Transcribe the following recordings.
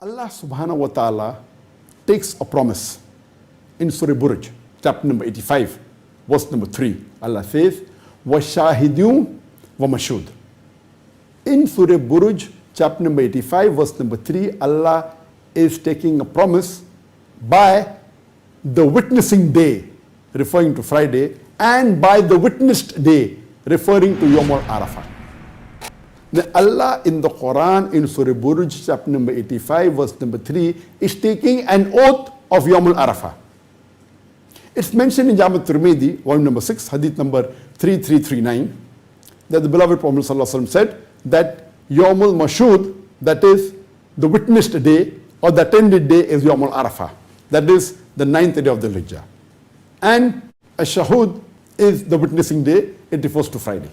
Allah subhanahu wa ta'ala takes a promise in Surah Buruj, chapter number 85, verse number 3. Allah says, وَشَاهِدُونَ وَمَشُودٌ In Surah Buruj, chapter number 85, verse number 3, Allah is taking a promise by the witnessing day, referring to Friday, and by the witnessed day, referring to Yom al-Arafah. Now Allah in the Quran in Surah Buruj chapter number 85 verse number 3 is taking an oath of Yawm al-Arafah. It's mentioned in Jami Tirmidhi, volume number 6, hadith number 3339, that the beloved Prophet ﷺ said that Yomul al-Mashud, that is the witnessed day or the attended day is Yomul al-Arafah. That is the ninth day of the Hijjah. And Ash-Shahud is the witnessing day, it refers to Friday.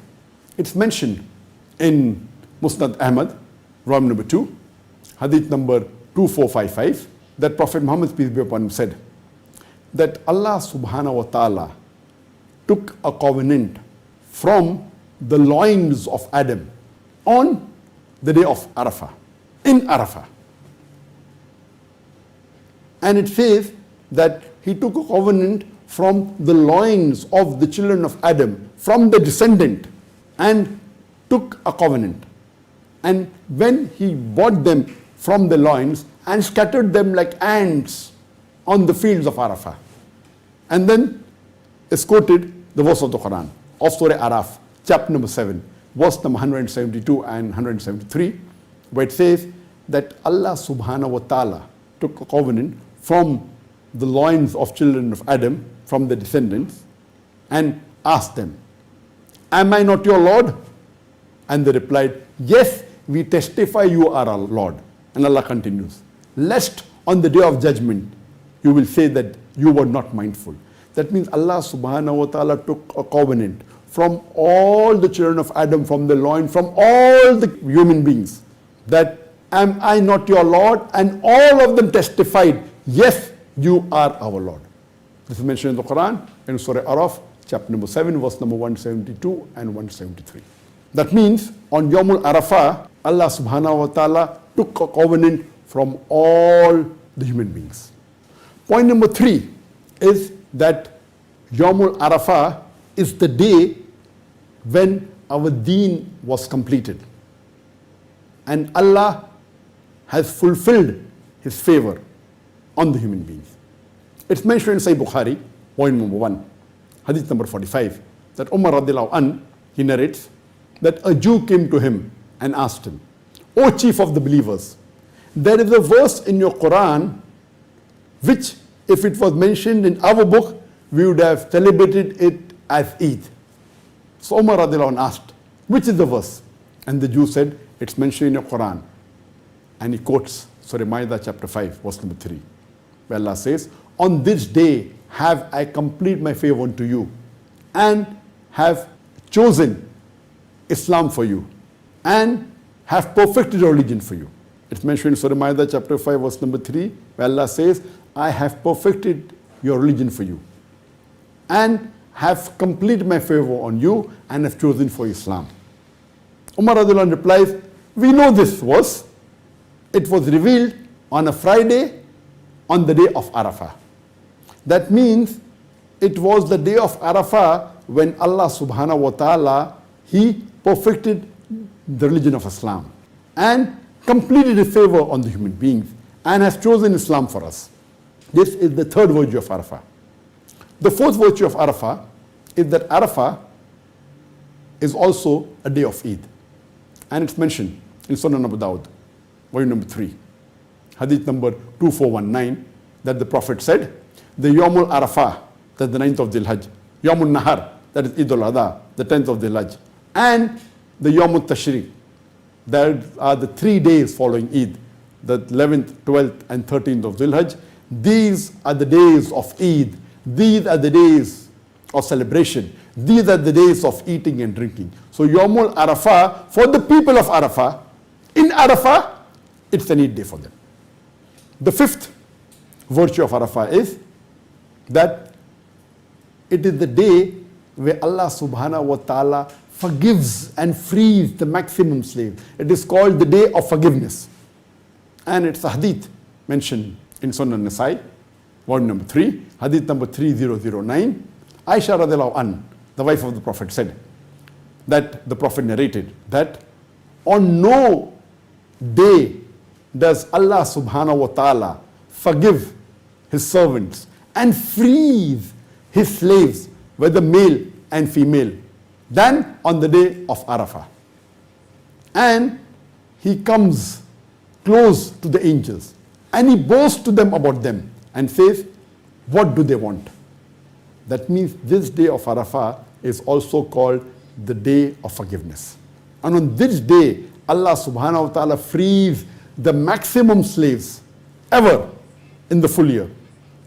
It's mentioned in Musnad Ahmad, volume number 2, hadith number 2455, that Prophet Muhammad, peace be upon him, said that Allah subhanahu wa ta'ala took a covenant from the loins of Adam on the day of Arafah, in Arafah. And it says that he took a covenant from the loins of the children of Adam, from the descendant, and took a covenant. And when he bought them from the loins and scattered them like ants on the fields of Arafah. And then is quoted the verse of the Quran of Surah Araf, chapter number 7, verse number 172 and 173, where it says that Allah subhanahu wa ta'ala took a covenant from the loins of children of Adam, from the descendants, and asked them, Am I not your Lord? And they replied, Yes, we testify you are our Lord. And Allah continues, Lest on the day of judgment you will say that you were not mindful. That means Allah subhanahu wa ta'ala took a covenant from all the children of Adam, from the loin, from all the human beings, that am I not your Lord? And all of them testified, Yes, you are our Lord. This is mentioned in the Quran in Surah Araf, chapter number 7, verse number 172 and 173. That means on Yomul al-Arafah, Allah subhanahu wa ta'ala took a covenant from all the human beings. Point number three is that Yomul al-Arafah is the day when our deen was completed. And Allah has fulfilled His favor on the human beings. It's mentioned in Sahih Bukhari, point number one, hadith number 45, that Umar radiallahu an, he narrates that a Jew came to him and asked him, O chief of the believers, there is a verse in your Quran which, if it was mentioned in our book, we would have celebrated it as Eid. So Umar radiallahu anh asked, which is the verse? And the Jew said, it's mentioned in your Quran. And he quotes Surah Ma'idah chapter 5, verse number 3, where Allah says, On this day have I complete my favor unto you and have chosen Islam for you and have perfected religion for you. It's mentioned in Surah Ma'idah chapter 5 verse number 3 where Allah says, I have perfected your religion for you and have completed my favor on you and have chosen for Islam. Umar Radullah replies, we know this verse. It was revealed on a Friday on the day of Arafah. That means it was the day of Arafah when Allah subhanahu wa ta'ala, He perfected the religion of Islam and completed His favor on the human beings and has chosen Islam for us. This is the third virtue of Arafah. The fourth virtue of Arafah is that Arafah is also a day of Eid. And it's mentioned in Sunan Abu Dawud, volume number 3, hadith number 2419, that the Prophet said, the Yawmul Arafah, that's the ninth of Dhul Hajj, Yawmul Nahar, that is Eid al-Adha, the 10th of Dhul Hajj, and the Yawmul Tashriq, that are the three days following Eid, the 11th, 12th, and 13th of Dhul Hajj. These are the days of Eid. These are the days of celebration. These are the days of eating and drinking. So Yawmul Arafah, for the people of Arafah, in Arafah, it's an Eid day for them. The fifth virtue of Arafah is that it is the day where Allah subhanahu wa ta'ala forgives and frees the maximum slave. It is called the day of forgiveness. And it's a hadith mentioned in Sunan Nasai, volume number 3, hadith number 3009. Aisha radiallahu an, the wife of the Prophet, said that the Prophet narrated that on no day does Allah subhanahu wa ta'ala forgive his servants and frees his slaves, whether male and female, than on the day of Arafah. And he comes close to the angels and he boasts to them about them and says, What do they want? That means this day of Arafah is also called the day of forgiveness. And on this day, Allah subhanahu wa ta'ala frees the maximum slaves ever in the full year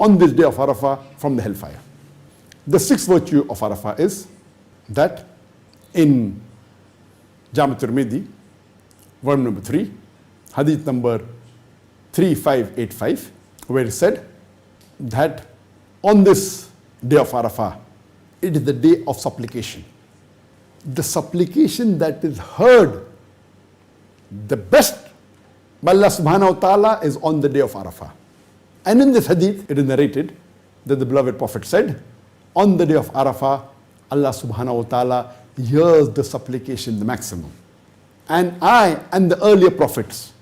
on this day of Arafah from the hellfire. The sixth virtue of Arafah is that in Jami Tirmidhi, volume number 3, hadith number 3585, where it said that on this day of Arafah, it is the day of supplication. The supplication that is heard the best by Allah subhanahu wa ta'ala is on the day of Arafah. And in this hadith, it is narrated that the beloved Prophet said, on the day of Arafah, Allah subhanahu wa ta'ala hears the supplication the maximum. And I and the earlier prophets,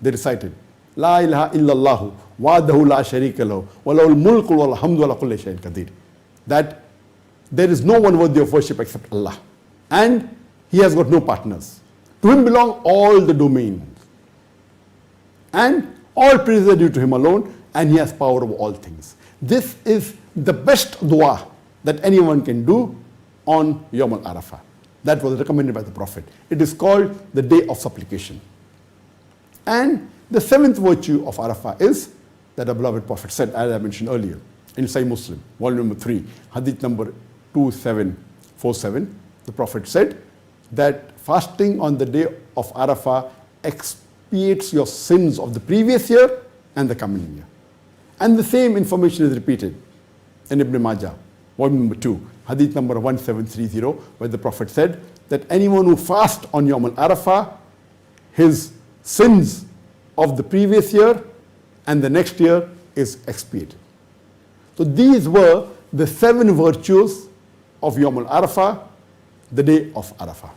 they recited, La ilaha illallah wa'adahu la sharika lahu wa lahul mulku wal hamdu ala kulli shay'in qadir. That there is no one worthy of worship except Allah. And He has got no partners. To Him belong all the domains. And all praise are due to Him alone, and He has power over all things. This is the best dua that anyone can do on Yom al Arafah. That was recommended by the Prophet. It is called the day of supplication. And the seventh virtue of Arafah is that the beloved Prophet said, as I mentioned earlier, in Sahih Muslim, volume number 3, hadith number 2747, the Prophet said that fasting on the day of Arafah expiates your sins of the previous year and the coming year. And the same information is repeated in Ibn Majah, volume number 2, hadith number 1730, where the Prophet said that anyone who fasts on Yom al Arafah, his sins of the previous year and the next year is expiated. So these were the seven virtues of Yom al Arafah, the day of Arafah.